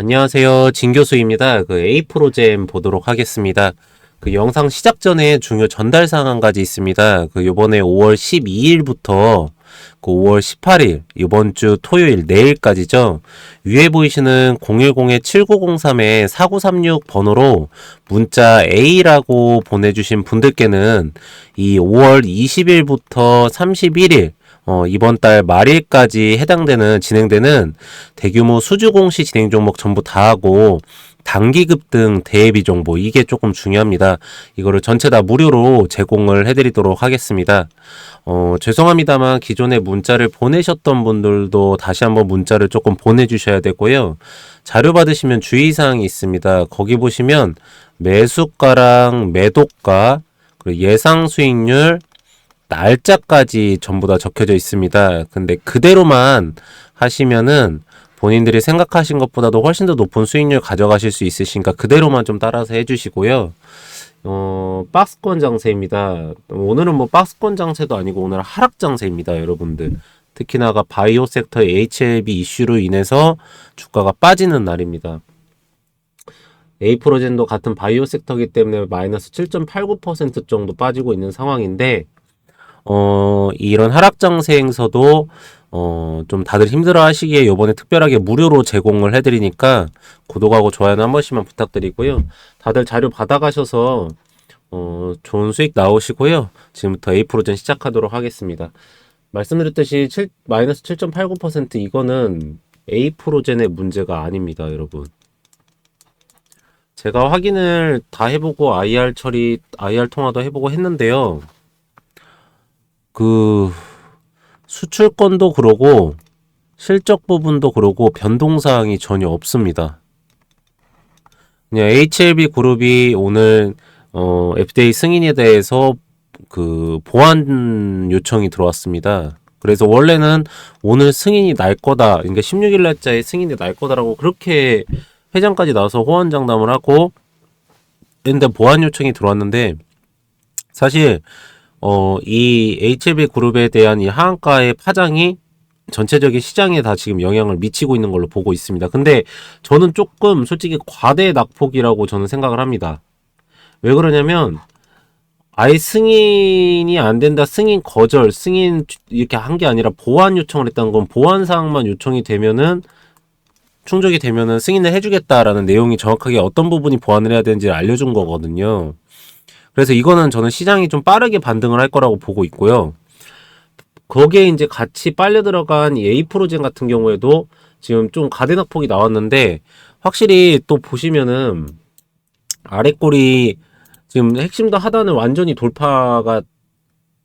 안녕하세요. 진 교수입니다. 그 A 프로잼 보도록 하겠습니다. 그 영상 시작 전에 중요 전달 사항 한 가지 있습니다. 그 요번에 5월 12일부터 그 5월 18일 이번 주 토요일 내일까지죠. 위에 보이시는 010-7903-4936 번호로 문자 A라고 보내주신 분들께는 이 5월 20일부터 31일 어, 이번 달 말일까지 해당되는 진행되는 대규모 수주 공시 진행 종목 전부 다 하고 단기 급 등 대비 정보 이게 조금 중요합니다. 이거를 전체 다 무료로 제공을 해드리도록 하겠습니다. 어, 죄송합니다만 기존에 문자를 보내셨던 분들도 다시 한번 문자를 조금 보내주셔야 되고요. 자료 받으시면 주의사항이 있습니다. 거기 보시면 매수가랑 매도가 그리고 예상 수익률 날짜까지 전부 다 적혀져 있습니다. 근데 그대로만 하시면은 본인들이 생각하신 것보다도 훨씬 더 높은 수익률 가져가실 수 있으시니까 그대로만 좀 따라서 해주시고요. 어, 박스권 장세입니다. 오늘은 뭐 박스권 장세도 아니고 오늘 하락 장세입니다, 여러분들. 특히나가 바이오 섹터의 HLB 이슈로 인해서 주가가 빠지는 날입니다. 에이프로젠도 같은 바이오 섹터이기 때문에 마이너스 7.89% 정도 빠지고 있는 상황인데 어, 이런 하락 장세 행서도 어, 좀 다들 힘들어 하시기에 요번에 특별하게 무료로 제공을 해드리니까 구독하고 좋아요는 한 번씩만 부탁드리고요. 다들 자료 받아가셔서 어, 좋은 수익 나오시고요. 지금부터 A 프로젠 시작하도록 하겠습니다. 말씀드렸듯이 7, 마이너스 7.89% 이거는 A 프로젠의 문제가 아닙니다, 여러분. 제가 확인을 다 해보고 IR 처리, IR 통화도 해보고 했는데요. 그 수출권도 그러고 실적 부분도 그러고 변동사항이 전혀 없습니다. 그냥 HLB 그룹이 오늘 어, FDA 승인에 대해서 그 보완 요청이 들어왔습니다. 그래서 원래는 오늘 승인이 날 거다. 그러니까 16일 날짜에 승인이 날 거다라고 그렇게 회장까지 나와서 호언 장담을 하고 근데 보완 요청이 들어왔는데 사실 어, 이 HLB 그룹에 대한 이 하한가의 파장이 전체적인 시장에 다 지금 영향을 미치고 있는 걸로 보고 있습니다. 근데 저는 조금 솔직히 과대 낙폭이라고 저는 생각을 합니다. 왜 그러냐면 아예 승인이 안 된다, 승인 거절, 승인 이렇게 한 게 아니라 보완 요청을 했다는 건 보완 사항만 요청이 되면은 충족이 되면은 승인을 해주겠다라는 내용이 정확하게 어떤 부분이 보완을 해야 되는지 알려준 거거든요. 그래서 이거는 저는 시장이 좀 빠르게 반등을 할 거라고 보고 있고요. 거기에 이제 같이 빨려 들어간 이 A 프로젠 같은 경우에도 지금 좀 가대낙폭이 나왔는데 확실히 또 보시면은 아래 꼬리 지금 핵심도 하단을 완전히 돌파가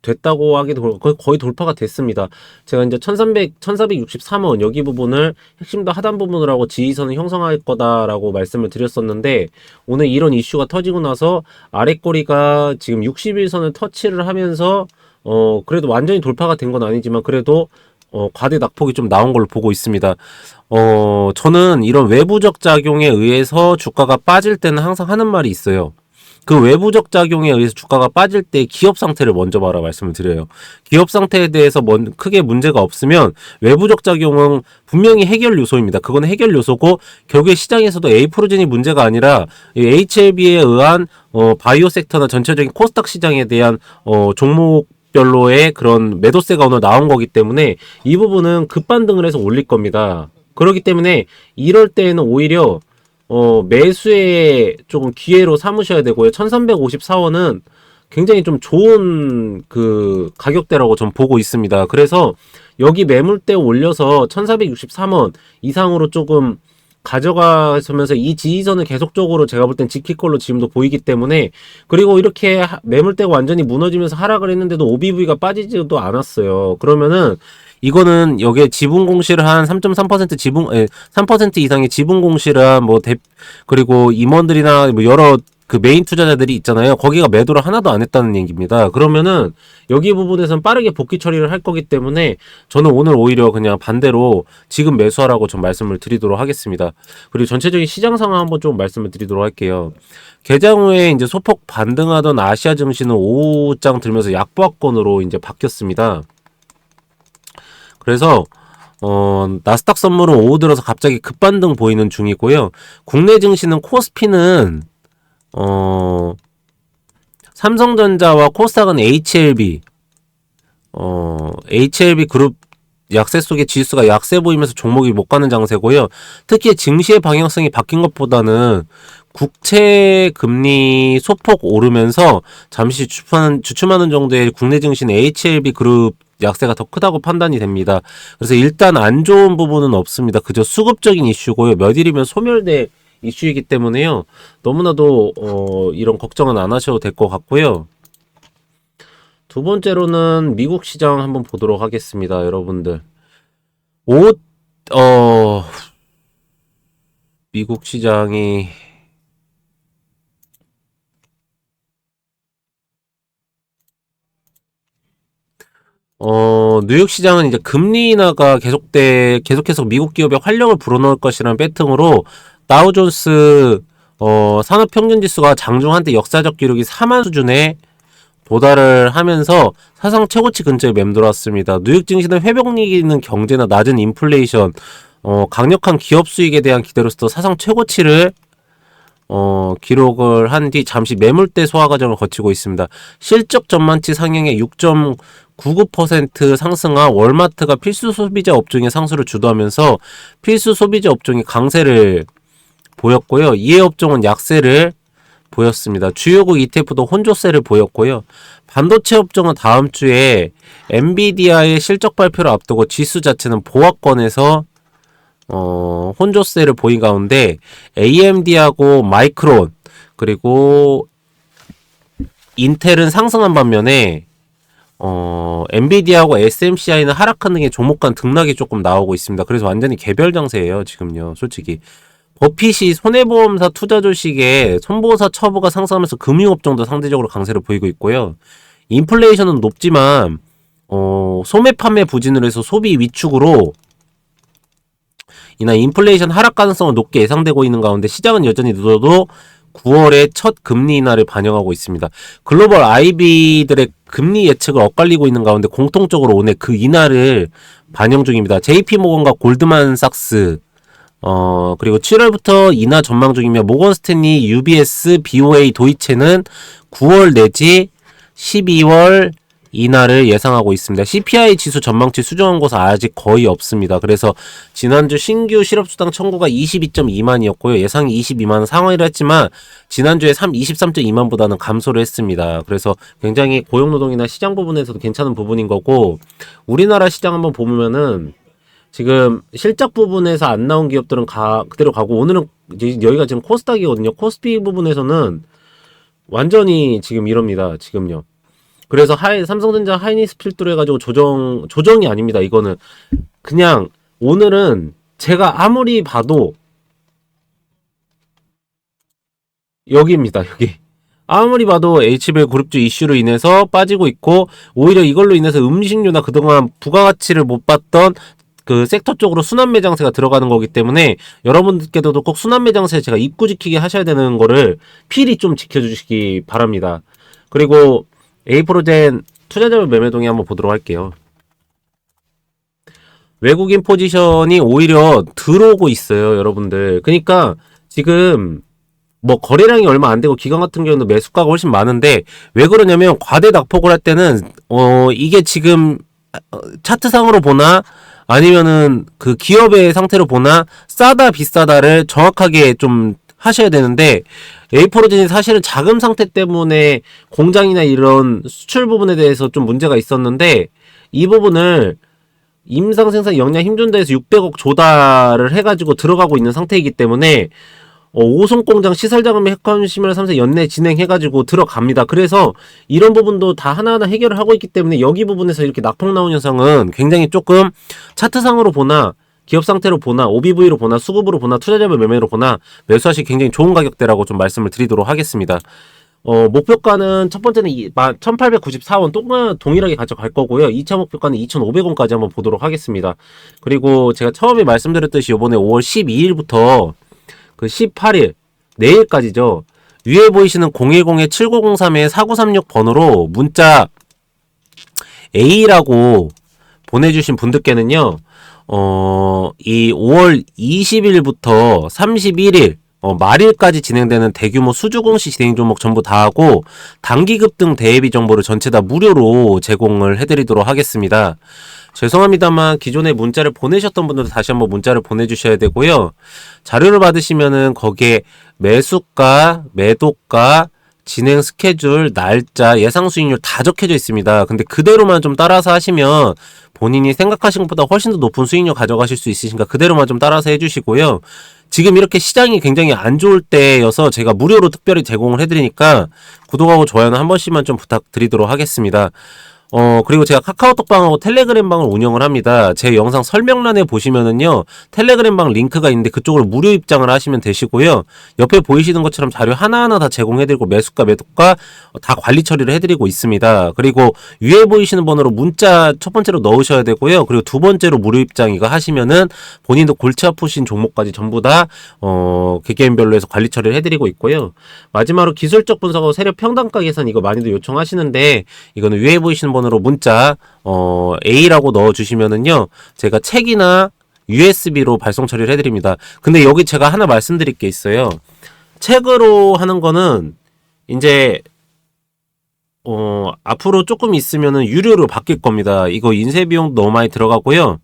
됐다고 하기도 거의, 거의 돌파가 됐습니다. 제가 이제 1300, 1463원 여기 부분을 핵심도 하단 부분을 하고 지지선을 형성할 거다라고 말씀을 드렸었는데 오늘 이런 이슈가 터지고 나서 아래 꼬리가 지금 61선을 터치를 하면서 어 그래도 완전히 돌파가 된 건 아니지만 그래도 어, 과대 낙폭이 좀 나온 걸로 보고 있습니다. 어, 저는 이런 외부적 작용에 의해서 주가가 빠질 때는 항상 하는 말이 있어요. 그 외부적 작용에 의해서 주가가 빠질 때 기업 상태를 먼저 봐라 말씀을 드려요. 기업 상태에 대해서 먼, 크게 문제가 없으면 외부적 작용은 분명히 해결 요소입니다. 그건 해결 요소고 결국에 시장에서도 A 프로젠이 문제가 아니라 HLB에 의한 어, 바이오 섹터나 전체적인 코스닥 시장에 대한 어, 종목 별로의 그런 매도세가 오늘 나온 거기 때문에 이 부분은 급반등을 해서 올릴 겁니다. 그렇기 때문에 이럴 때에는 오히려 어, 매수에 조금 기회로 삼으셔야 되고요. 1354원은 굉장히 좀 좋은 그 가격대라고 전 보고 있습니다. 그래서 여기 매물대 올려서 1463원 이상으로 조금 가져가면서 이 지지선을 계속적으로 제가 볼 땐 지킬 걸로 지금도 보이기 때문에 그리고 이렇게 매물대가 완전히 무너지면서 하락을 했는데도 OBV가 빠지지도 않았어요. 그러면은 이거는 여기에 지분 공시를 한 3.3% 지분 에, 3% 이상의 지분 공시를 한뭐 대, 그리고 임원들이나 뭐 여러 그 메인 투자자들이 있잖아요. 거기가 매도를 하나도 안 했다는 얘기입니다. 그러면은 여기 부분에서는 빠르게 복귀 처리를 할 거기 때문에 저는 오늘 오히려 그냥 반대로 지금 매수하라고 좀 말씀을 드리도록 하겠습니다. 그리고 전체적인 시장 상황 한번 좀 말씀을 드리도록 할게요. 개장 후에 이제 소폭 반등하던 아시아 증시는 5장 들면서 약보합권으로 이제 바뀌었습니다. 그래서 어, 나스닥 선물은 오후 들어서 갑자기 급반등 보이는 중이고요. 국내 증시는 코스피는 어, 삼성전자와 코스닥은 HLB 어, HLB 그룹 약세 속에 지수가 약세 보이면서 종목이 못 가는 장세고요. 특히 증시의 방향성이 바뀐 것보다는 국채 금리 소폭 오르면서 잠시 주춤하는, 주춤하는 정도의 국내 증시는 HLB 그룹 약세가 더 크다고 판단이 됩니다. 그래서 일단 안 좋은 부분은 없습니다. 그저 수급적인 이슈고요. 몇 일이면 소멸될 이슈이기 때문에요. 너무나도 어, 이런 걱정은 안 하셔도 될 것 같고요. 두 번째로는 미국 시장 한번 보도록 하겠습니다, 여러분들. 옷, 어, 미국 시장이 어, 뉴욕 시장은 이제 금리 인하가 계속돼 계속해서 미국 기업의 활력을 불어넣을 것이라는 배팅으로 다우존스 어, 산업 평균 지수가 장중 한때 역사적 기록이 4만 수준에 도달을 하면서 사상 최고치 근처에 맴돌았습니다. 뉴욕 증시는 회복리기는 경제나 낮은 인플레이션, 어, 강력한 기업 수익에 대한 기대로서 사상 최고치를 어, 기록을 한 뒤 잠시 매물대 소화 과정을 거치고 있습니다. 실적 전망치 상향에 6. 99% 상승한 월마트가 필수 소비자 업종의 상승을 주도하면서 필수 소비자 업종이 강세를 보였고요. 이해 업종은 약세를 보였습니다. 주요국 ETF도 혼조세를 보였고요. 반도체 업종은 다음 주에 엔비디아의 실적 발표를 앞두고 지수 자체는 보합권에서 어, 혼조세를 보인 가운데 AMD하고 마이크론 그리고 인텔은 상승한 반면에 어, 엔비디아하고 SMCI는 하락한 등의 종목 간 등락이 조금 나오고 있습니다. 그래서 완전히 개별 장세예요, 지금요. 솔직히. 버핏이 손해보험사 투자 조식에 손보사 처부가 상승하면서 금융업종도 상대적으로 강세를 보이고 있고요. 인플레이션은 높지만 어, 소매 판매 부진으로 해서 소비 위축으로 이나 인플레이션 하락 가능성은 높게 예상되고 있는 가운데 시장은 여전히 늦어도 9월에 첫 금리 인하를 반영하고 있습니다. 글로벌 IB들의 금리 예측을 엇갈리고 있는 가운데 공통적으로 오늘 그 인하를 반영 중입니다. JP모건과 골드만삭스 어, 그리고 7월부터 인하 전망 중이며 모건 스탠리, UBS, BOA, 도이체는 9월 내지 12월 인하를 예상하고 있습니다. CPI 지수 전망치 수정한 곳은 아직 거의 없습니다. 그래서 지난주 신규 실업수당 청구가 22.2만이었고요. 예상이 22만 상황이라 했지만 지난주에 3, 23.2만보다는 감소를 했습니다. 그래서 굉장히 고용노동이나 시장 부분에서도 괜찮은 부분인 거고 우리나라 시장 한번 보면은 지금 실적 부분에서 안 나온 기업들은 가 그대로 가고 오늘은 여기가 지금 코스닥이거든요. 코스피 부분에서는 완전히 지금 이럽니다. 지금요. 그래서 하이, 삼성전자 하이니스 필두로 해가지고 조정 조정이 아닙니다. 이거는 그냥 오늘은 제가 아무리 봐도 여기입니다. 여기 아무리 봐도 HBL 그룹주 이슈로 인해서 빠지고 있고 오히려 이걸로 인해서 음식료나 그동안 부가가치를 못 봤던 그 섹터 쪽으로 순환 매장세가 들어가는 거기 때문에 여러분들께도 꼭 순환 매장세 제가 입구 지키게 하셔야 되는 거를 필히 좀 지켜주시기 바랍니다. 그리고 에이프로젠 투자자별 매매동에 한번 보도록 할게요. 외국인 포지션이 오히려 들어오고 있어요, 여러분들. 그러니까 지금 뭐 거래량이 얼마 안 되고 기관 같은 경우는 매수가가 훨씬 많은데 왜 그러냐면 과대 낙폭을 할 때는 어 이게 지금 어, 차트상으로 보나 아니면은 그 기업의 상태로 보나 싸다 비싸다를 정확하게 좀 하셔야 되는데 에이프로젠이 사실은 자금 상태 때문에 공장이나 이런 수출 부분에 대해서 좀 문제가 있었는데 이 부분을 임상 생산 역량 힘준다 해서 600억 조달을 해가지고 들어가고 있는 상태이기 때문에 어, 오송 공장 시설 자금의 핵관 심을 3세 연내 진행해가지고 들어갑니다. 그래서 이런 부분도 다 하나하나 해결을 하고 있기 때문에 여기 부분에서 이렇게 낙폭 나온 현상은 굉장히 조금 차트상으로 보나 기업 상태로 보나 OBV로 보나 수급으로 보나 투자자별 매매로 보나 매수하시 굉장히 좋은 가격대라고 좀 말씀을 드리도록 하겠습니다. 어, 목표가는 첫 번째는 1894원 동일, 동일하게 가져갈 거고요. 2차 목표가는 2,500원까지 한번 보도록 하겠습니다. 그리고 제가 처음에 말씀드렸듯이 이번에 5월 12일부터 그 18일 내일까지죠. 위에 보이시는 010-7903-4936 번호로 문자 A라고 보내주신 분들께는요. 어, 이 5월 20일부터 31일 어, 말일까지 진행되는 대규모 수주공시 진행 종목 전부 다 하고 단기급 등 대회비 정보를 전체 다 무료로 제공을 해드리도록 하겠습니다. 죄송합니다만 기존에 문자를 보내셨던 분들도 다시 한번 문자를 보내주셔야 되고요. 자료를 받으시면은 거기에 매수가, 매도가, 진행 스케줄, 날짜, 예상 수익률 다 적혀져 있습니다. 근데 그대로만 좀 따라서 하시면 본인이 생각하신 것보다 훨씬 더 높은 수익률 가져가실 수 있으시니까 그대로만 좀 따라서 해주시고요. 지금 이렇게 시장이 굉장히 안 좋을 때여서 제가 무료로 특별히 제공을 해드리니까 구독하고 좋아요는 한 번씩만 좀 부탁드리도록 하겠습니다. 어, 그리고 제가 카카오톡방하고 텔레그램방을 운영을 합니다. 제 영상 설명란에 보시면은요, 텔레그램방 링크가 있는데 그쪽으로 무료 입장을 하시면 되시고요. 옆에 보이시는 것처럼 자료 하나하나 다 제공해드리고 매수가, 매도가 다 관리 처리를 해드리고 있습니다. 그리고 위에 보이시는 번호로 문자 첫 번째로 넣으셔야 되고요. 그리고 두 번째로 무료 입장 이거 하시면은 본인도 골치 아프신 종목까지 전부 다, 어, 개개인별로 해서 관리 처리를 해드리고 있고요. 마지막으로 기술적 분석하고 세력 평단가 계산 이거 많이들 요청하시는데 이거는 위에 보이시는 번호 로 문자 어 A라고 넣어 주시면은요. 제가 책이나 USB로 발송 처리를 해 드립니다. 근데 여기 제가 하나 말씀드릴 게 있어요. 책으로 하는 거는 이제 어 앞으로 조금 있으면은 유료로 바뀔 겁니다. 이거 인쇄 비용 너무 많이 들어가고요.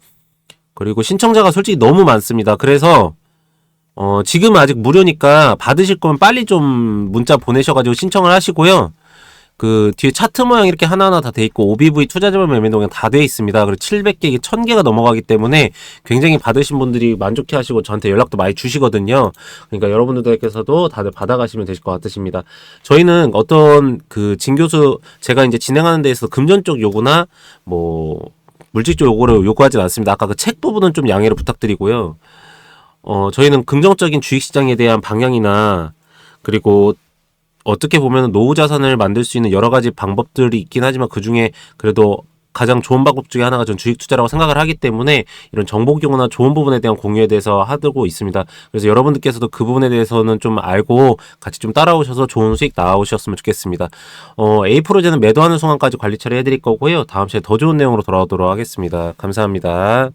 그리고 신청자가 솔직히 너무 많습니다. 그래서 어, 지금 아직 무료니까 받으실 거면 빨리 좀 문자 보내셔가지고 신청을 하시고요. 그 뒤에 차트 모양 이렇게 하나하나 다 돼 있고 OBV 투자자본 매매 동향 다 돼 있습니다. 그리고 700개, 1000개가 넘어가기 때문에 굉장히 받으신 분들이 만족해 하시고 저한테 연락도 많이 주시거든요. 그러니까 여러분들께서도 다들 받아가시면 되실 것 같으십니다. 저희는 어떤 그 진교수 제가 이제 진행하는 데 있어서 금전적 요구나 뭐 물질적 요구를 요구하진 않습니다. 아까 그 책 부분은 좀 양해를 부탁드리고요. 어, 저희는 긍정적인 주식시장에 대한 방향이나 그리고 어떻게 보면 노후 자산을 만들 수 있는 여러 가지 방법들이 있긴 하지만 그 중에 그래도 가장 좋은 방법 중에 하나가 전 주식 투자라고 생각을 하기 때문에 이런 정보 경우나 좋은 부분에 대한 공유에 대해서 하고 있습니다. 그래서 여러분들께서도 그 부분에 대해서는 좀 알고 같이 좀 따라오셔서 좋은 수익 나오셨으면 좋겠습니다. 어, A 프로제는 매도하는 순간까지 관리 처리 해드릴 거고요. 다음 시간에 더 좋은 내용으로 돌아오도록 하겠습니다. 감사합니다.